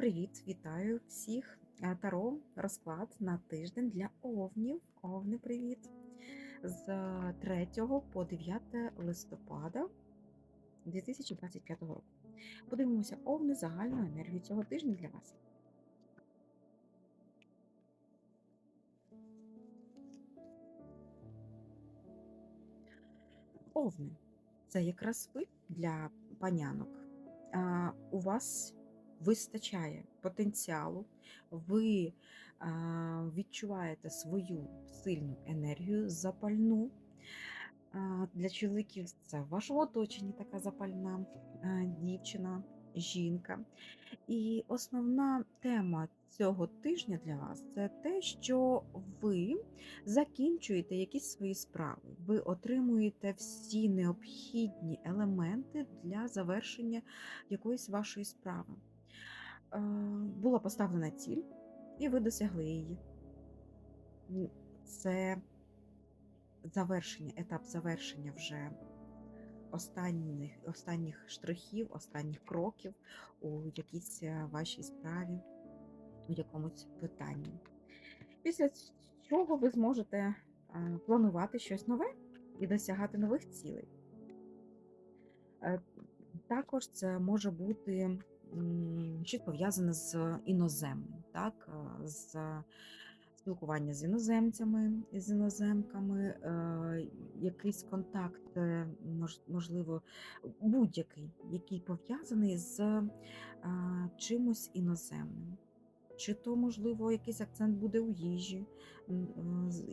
Привіт, вітаю всіх. Е, Таро розклад на тиждень для овнів. Овни, привіт. З 3 по 9 листопада 2025 року. Подивимося овни загальну енергію цього тижня для вас. Овни. Це якраз ви для панянок. А, У вас вистачає потенціалу, ви відчуваєте свою сильну енергію, запальну. Для чоловіків це в вашому оточенні така запальна а, дівчина, жінка. І основна тема цього тижня для вас це те, що ви закінчуєте якісь свої справи, ви отримуєте всі необхідні елементи для завершення якоїсь вашої справи. Була поставлена ціль, і ви досягли її. Це завершення, етап завершення вже останніх, останніх штрихів, останніх кроків у якійсь е, вашій справі, у якомусь питанні. Після чого ви зможете е, планувати щось нове і досягати нових цілей. Е, Також це може бути щось пов'язане з іноземним, так? е, з спілкування з іноземцями, з іноземками, е, якийсь контакт, е, можливо, будь-який, який пов'язаний з чимось іноземним. Чи то, можливо, якийсь акцент буде у їжі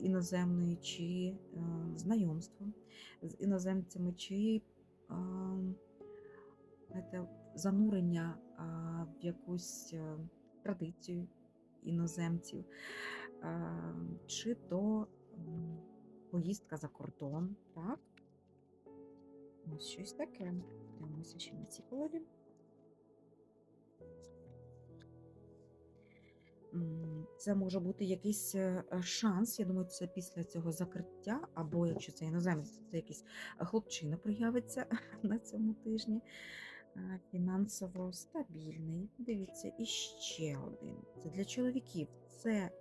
іноземної, чи знайомство з іноземцями, чи знаєте, занурення в якусь е, традицію іноземців, чи то поїздка за кордон, так? Ось щось таке. Дивимося ще на цій колоді. Це може бути якийсь е, шанс. Я думаю, це після цього закриття, або якщо це іноземець, це якийсь хлопчина проявиться на цьому тижні. Фінансово стабільний. Дивіться, і ще один. Це для чоловіків. Це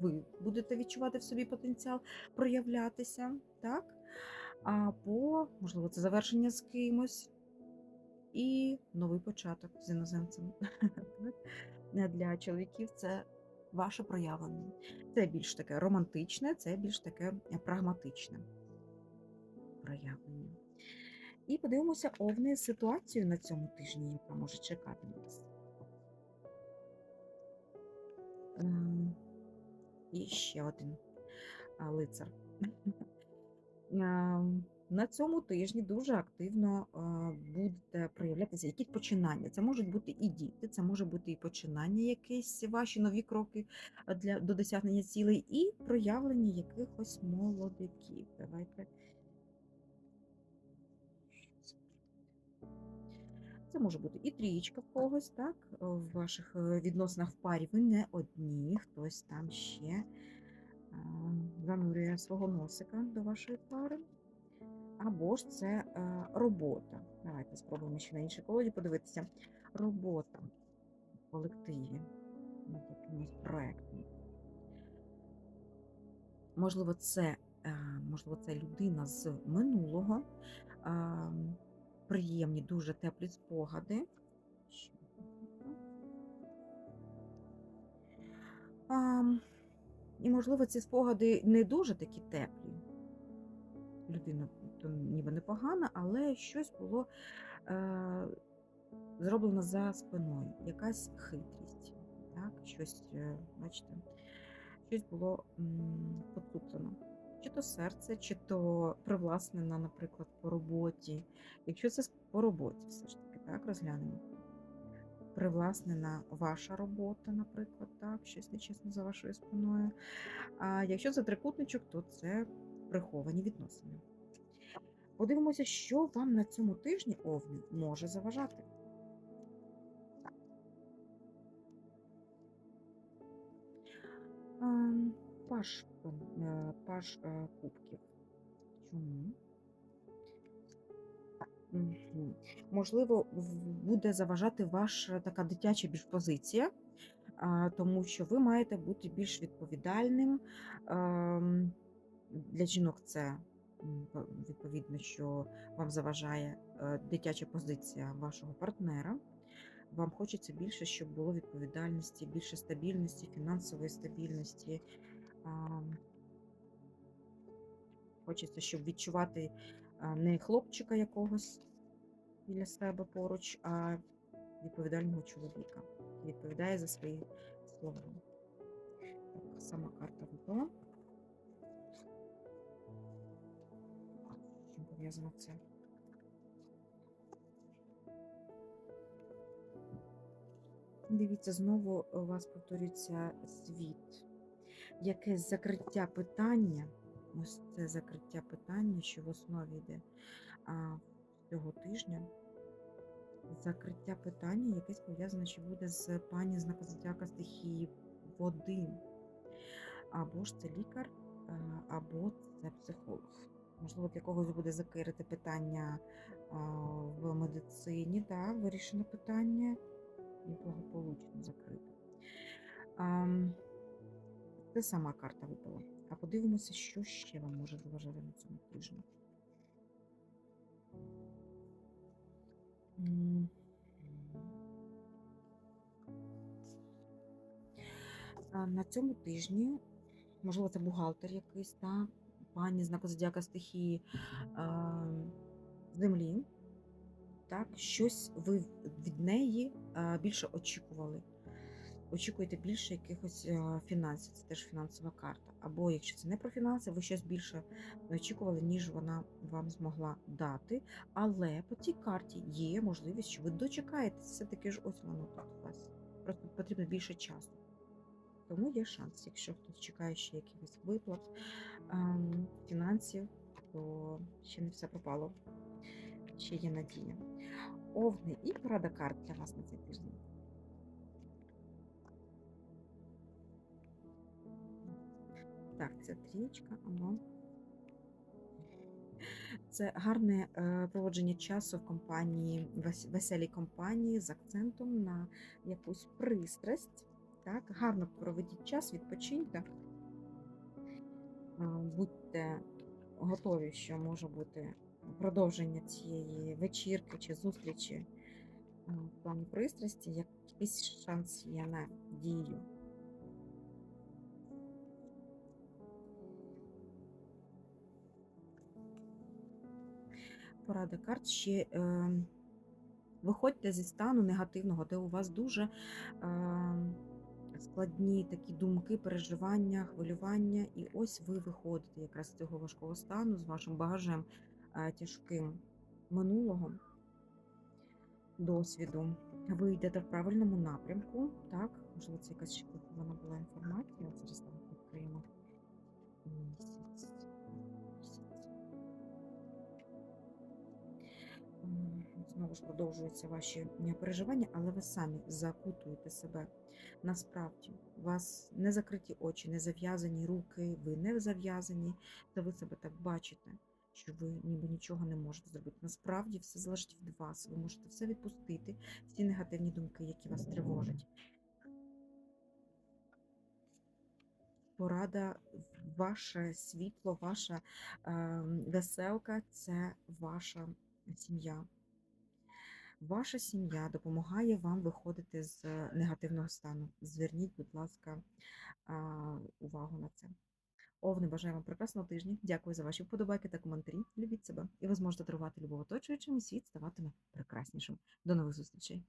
ви будете відчувати в собі потенціал проявлятися, так? Або, можливо, це завершення з кимось. І новий початок з іноземцем. Для чоловіків це ваше проявлення. Це більш таке романтичне, це більш таке прагматичне проявлення. І подивимося овни ситуацію на цьому тижні, яка може чекати на вас. Ем, І ще один лицар. Ем, На цьому тижні дуже активно е, будете проявлятися якісь починання. Це можуть бути і діти, це може бути і починання, якісь ваші нові кроки для, до досягнення цілей, і проявлення якихось молодиків. Давайте. Це може бути і трієчка в когось, так? В ваших е, відносинах в парі ви не одні, хтось там ще е, занурює свого носика до вашої пари. Або ж це е, робота. Давайте спробуємо ще на іншій колоді подивитися. Робота в колективі над якимось проектом. Можливо, це, е, можливо, це людина з минулого. Приємні, дуже теплі спогади. А, і, можливо, ці спогади не дуже такі теплі. Людина то ніби непогана, але щось було е, зроблено за спиною, якась хитрість. Так? Щось, е, бачите, щось було м, поцуплено. Чи то серце, чи то привласнена, наприклад, по роботі. Якщо це по роботі, все ж таки, так, розглянемо. Привласнена ваша робота, наприклад, так, щось нечесно за вашою спиною. А якщо це трикутничок, то це приховані відносини. Подивимося, що вам на цьому тижні овні може заважати. Ем, Паш, е, паш е, кубків. Чому? Можливо, буде заважати ваша така дитяча більш позиція, тому що ви маєте бути більш відповідальним. Для жінок це, відповідно, що вам заважає, дитяча позиція вашого партнера. Вам хочеться більше, щоб було відповідальності, більше стабільності, фінансової стабільності. Хочеться, щоб відчувати, не хлопчика якогось біля себе поруч, а відповідального чоловіка, який відповідає за свої слова. Так, сама карта випала. Чим пов'язано це? Дивіться, знову у вас повторюється світ. Якесь закриття питання, ось це закриття питання, що в основі йде а, цього тижня. Закриття питання, якесь пов'язане, що буде з пані знака зодіака стихії води. Або ж це лікар, або це психолог. Можливо, для когось буде закрити питання в медицині, да, вирішено питання і благополучно закрите. Це сама карта випала. А подивимося, що ще вам може заважати на цьому тижні. На цьому тижні, можливо, це бухгалтер якийсь, та, пані знаку зодіака стихії землі. Так, щось ви від неї більше очікували. Очікуєте більше якихось фінансів, це теж фінансова карта. Або якщо це не про фінанси, ви щось більше очікували, ніж вона вам змогла дати. Але по цій карті є можливість, що ви дочекаєтесь, все-таки ж ось воно тут у вас. Просто потрібно більше часу. Тому є шанс, якщо хтось чекає ще якихось виплат, ем, фінансів, то ще не все пропало. Ще є надія. Овни і порада карт для вас на цей тиждень. Так, це трічка, ага. Це гарне е, проводження часу в компанії, веселій компанії з акцентом на якусь пристрасть. Так, гарно проведіть час, відпочиньте. Будьте готові, що може бути продовження цієї вечірки чи зустрічі в плані пристрасті, якийсь шанс є на дію. Порада карт ще е, виходьте зі стану негативного, де у вас дуже е, складні такі думки, переживання, хвилювання. І ось ви виходите якраз з цього важкого стану з вашим багажем е, тяжким минулого досвіду. Ви йдете в правильному напрямку. Так, можливо, це якась ще була інформація. Зараз там відкриємо Знову ж продовжуються ваші е, переживання, але ви самі закутуєте себе. Насправді, у вас не закриті очі, не зав'язані руки, ви не зав'язані, та ви себе так бачите, що ви ніби нічого не можете зробити. Насправді все залежить від вас. Ви можете все відпустити, всі негативні думки, які вас тривожать. Порада, ваше світло, ваша е, веселка це ваша сім'я. Ваша сім'я допомагає вам виходити з негативного стану. Зверніть, будь ласка, увагу на це. Овни, бажаю вам прекрасного тижня. Дякую за ваші вподобайки та коментарі. Любіть себе, і ви зможете дарувати любов оточуючим, і світ ставатиме прекраснішим. До нових зустрічей!